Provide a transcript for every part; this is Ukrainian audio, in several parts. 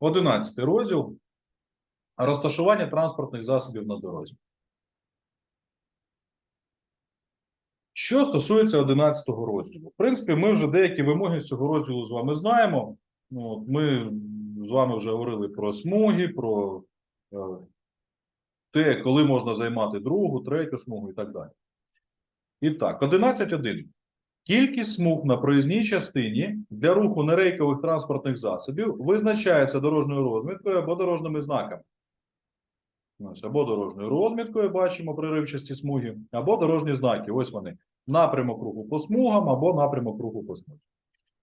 11 розділ. Розташування транспортних засобів на дорозі. Що стосується 11 розділу, в принципі, ми вже деякі вимоги з цього розділу з вами знаємо. Ну, от ми з вами вже говорили про смуги, про е, те, коли можна займати другу, третю смугу і так далі. І так, 11.1. Кількість смуг на проїзній частині для руху нерейкових транспортних засобів визначається дорожньою розміткою або дорожніми знаками. Ось, або дорожньою розміткою бачимо приривчасті смуги, або дорожні знаки. Ось вони. Напрямок руху по смугам або напрямок руху по смузі.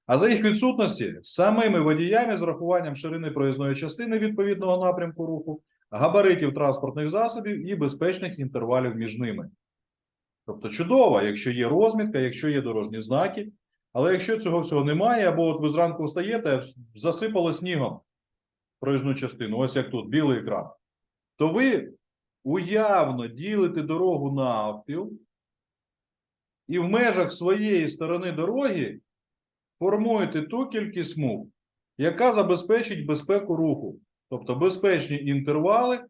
А за їх відсутності самими водіями з рахуванням ширини проїзної частини відповідного напрямку руху, габаритів транспортних засобів і безпечних інтервалів між ними. Тобто чудово, якщо є розмітка, якщо є дорожні знаки, але якщо цього всього немає, або от ви зранку встаєте, засипало снігом проїзну частину, ось як тут білий екран, то ви уявно ділите дорогу навпіл і в межах своєї сторони дороги формуєте ту кількість смуг, яка забезпечить безпеку руху, тобто безпечні інтервали.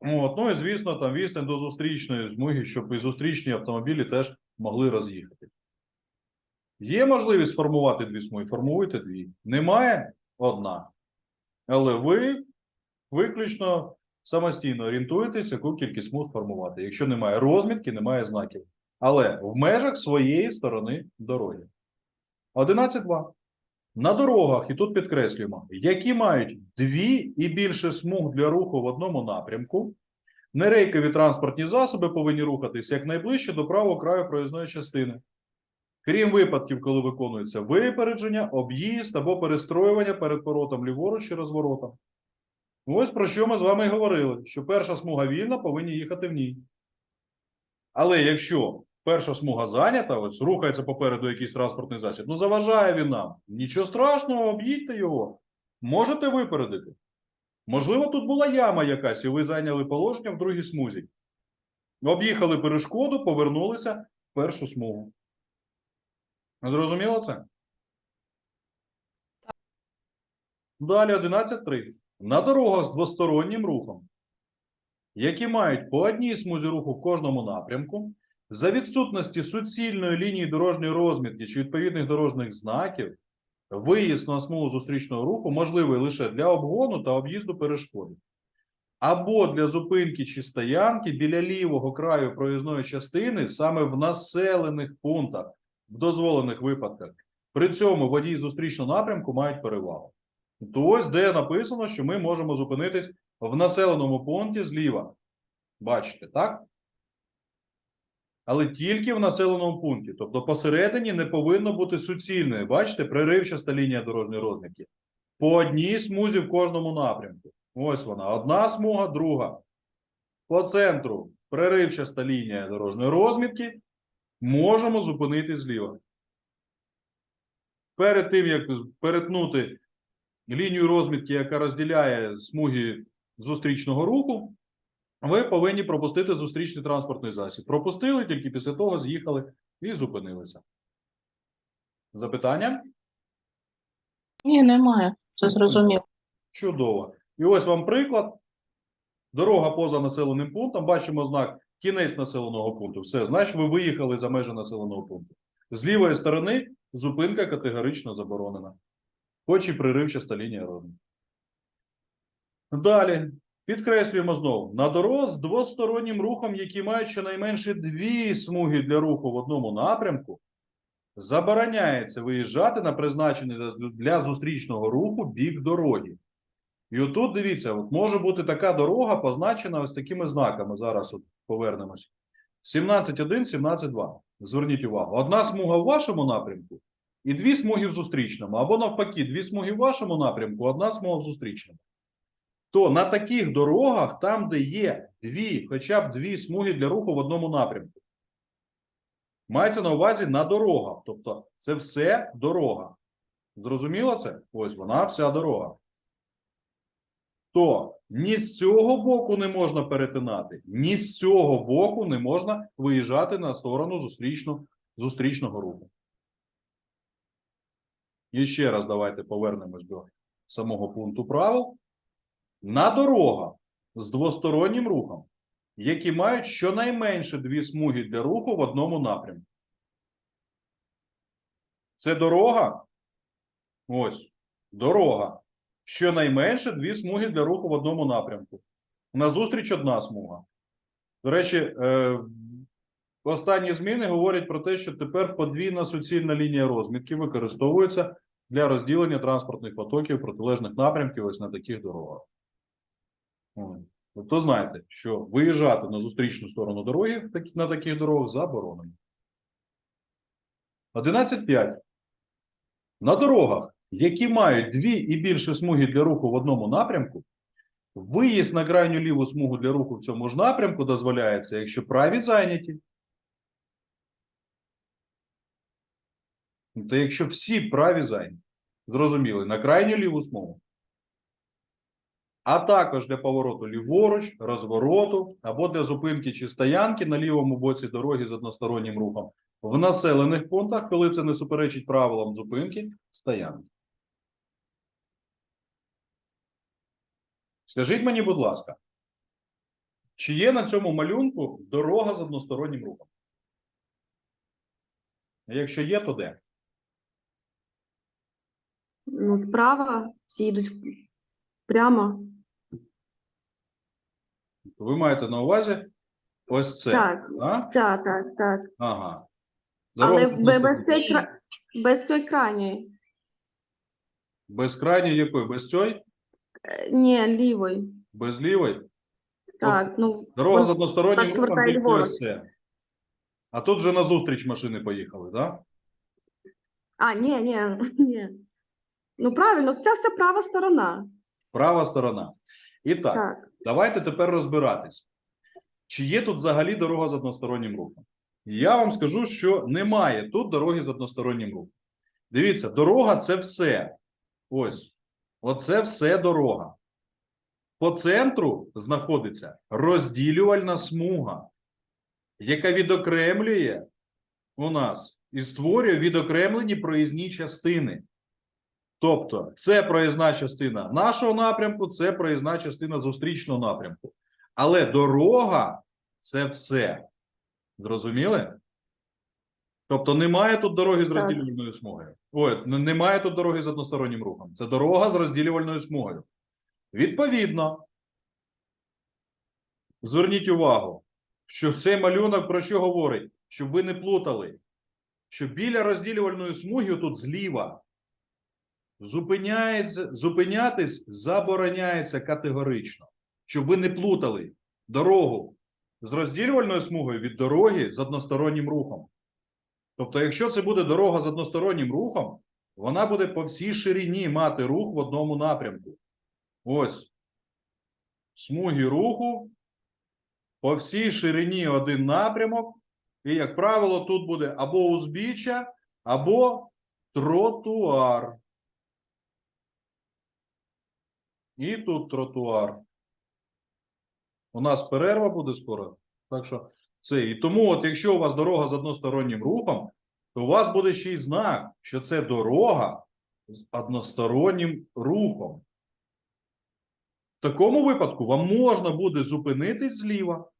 От, ну і звісно, там відстань до зустрічної смуги, щоб і зустрічні автомобілі теж могли роз'їхати. Є можливість формувати дві смуги, формуйте дві. Немає одна. Але ви виключно самостійно орієнтуєтесь, яку кількість смуг сформувати. Якщо немає розмітки, немає знаків. Але в межах своєї сторони дороги. 11.2. На дорогах, і тут підкреслюємо, які мають дві і більше смуг для руху в одному напрямку, нерейкові транспортні засоби повинні рухатись якнайближче до правого краю проїзної частини. Крім випадків, коли виконується випередження, об'їзд або перестроювання перед поворотом ліворуч чи розворотом. Ось про що ми з вами і говорили: що перша смуга вільна, повинні їхати в ній. Але якщо перша смуга зайнята, ось рухається попереду якийсь транспортний засіб, ну заважає він нам. Нічого страшного, об'їдьте його. Можете випередити. Можливо, тут була яма якась, і ви зайняли положення в другій смузі. Об'їхали перешкоду, повернулися в першу смугу. Зрозуміло це? Далі 11.3. На дорогах з двостороннім рухом, які мають по одній смузі руху в кожному напрямку, за відсутності суцільної лінії дорожньої розмітки чи відповідних дорожніх знаків, виїзд на смугу зустрічного руху можливий лише для обгону та об'їзду перешкоди, або для зупинки чи стоянки біля лівого краю проїзної частини саме в населених пунктах, в дозволених випадках. При цьому водії зустрічного напрямку мають перевагу. То ось де написано, що ми можемо зупинитись в населеному пункті зліва. Бачите, так? Але тільки в населеному пункті. Тобто посередині не повинно бути суцільної. Бачите, приривчаста лінія дорожньої розмітки. По одній смузі в кожному напрямку. Ось вона. Одна смуга, друга. По центру приривчаста лінія дорожньої розмітки. Можемо зупинити зліва. Перед тим, як перетнути лінію розмітки, яка розділяє смуги зустрічного руху, ви повинні пропустити зустрічний транспортний засіб. Пропустили, тільки після того з'їхали і зупинилися. Запитання? Ні, немає. Це зрозуміло. Чудово. І ось вам приклад. Дорога поза населеним пунктом. Бачимо знак кінець населеного пункту. Все, значить, ви виїхали за межі населеного пункту. З лівої сторони зупинка категорично заборонена. Хоч і приривчаста лінія розмітки. Далі. Підкреслюємо знову. На дорогу з двостороннім рухом, які мають щонайменше дві смуги для руху в одному напрямку, забороняється виїжджати на призначений для зустрічного руху бік дороги. І отут дивіться, от може бути така дорога, позначена ось такими знаками. Зараз от повернемось. 17.1, 17.2. Зверніть увагу. Одна смуга в вашому напрямку і дві смуги в зустрічному. Або навпаки, дві смуги в вашому напрямку, одна смуга в зустрічному. То на таких дорогах, там, де є дві, хоча б дві смуги для руху в одному напрямку. Мається на увазі на дорогах. Тобто, це все дорога. Зрозуміло це? Ось вона вся дорога. То ні з цього боку не можна перетинати, ні з цього боку не можна виїжджати на сторону зустрічну, зустрічного руху. І ще раз давайте повернемось до самого пункту правил на дорогах з двостороннім рухом, які мають щонайменше дві смуги для руху в одному напрямку. Це дорога. Ось дорога. Щонайменше дві смуги для руху в одному напрямку. Назустріч одна смуга. До речі, е, останні зміни говорять про те, що тепер подвійна суцільна лінія розмітки використовується для розділення транспортних потоків протилежних напрямків ось на таких дорогах. Ой. Тобто знаєте, що виїжджати на зустрічну сторону дороги на таких дорогах заборонено. 11.5. На дорогах, які мають дві і більше смуги для руху в одному напрямку, виїзд на крайню ліву смугу для руху в цьому ж напрямку дозволяється, якщо праві зайняті. То якщо всі праві зайняті, зрозуміли, на крайню ліву смугу. А також для повороту ліворуч, розвороту або для зупинки чи стоянки на лівому боці дороги з одностороннім рухом в населених пунктах, коли це не суперечить правилам зупинки, стоянки. Скажіть мені, будь ласка, чи є на цьому малюнку дорога з одностороннім рухом? Якщо є, то де? Ну, справа всі йдуть прямо. Ви маєте на увазі ось це. Так, А? так, так, так. Ага. Але Дорога з бе- без, цієї кра- без цієї крайньої. Без крайньої якої? Без цієї? Е, Ні, лівої. Без лівої? Так, ну, Дорога з вон- одностороннім ось це. А тут вже назустріч машини поїхали, так? а, ні, ні, ні. Ну, правильно, це все права сторона. Права сторона. І так, Так. давайте тепер розбиратись. Чи є тут взагалі дорога з одностороннім рухом? Я вам скажу, що немає тут дороги з одностороннім рухом. Дивіться, дорога це все. Ось. Оце все дорога. По центру знаходиться розділювальна смуга, яка відокремлює у нас і створює відокремлені проїзні частини. Тобто, це проїзна частина нашого напрямку, це проїзна частина зустрічного напрямку. Але дорога це все. Зрозуміли? Тобто немає тут дороги з розділювальною смугою. Ой, немає тут дороги з одностороннім рухом. Це дорога з розділювальною смугою. Відповідно, зверніть увагу, що цей малюнок про що говорить? Щоб ви не плутали, що біля розділювальної смуги тут зліва зупиняється, зупинятись забороняється категорично, щоб ви не плутали дорогу з розділювальною смугою від дороги з одностороннім рухом. Тобто, якщо це буде дорога з одностороннім рухом, вона буде по всій ширині мати рух в одному напрямку. Ось смуги руху по всій ширині один напрямок, і, як правило, тут буде або узбіччя, або тротуар. І тут тротуар. У нас перерва буде скоро. Так що це. І тому, от якщо у вас дорога з одностороннім рухом, то у вас буде ще й знак, що це дорога з одностороннім рухом. В такому випадку вам можна буде зупинитись зліва.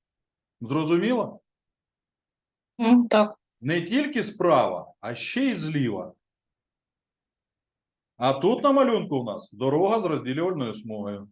Зрозуміло? Так. Не тільки справа, а ще й зліва. А тут на малюнку у нас дорога з розділювальною смугою.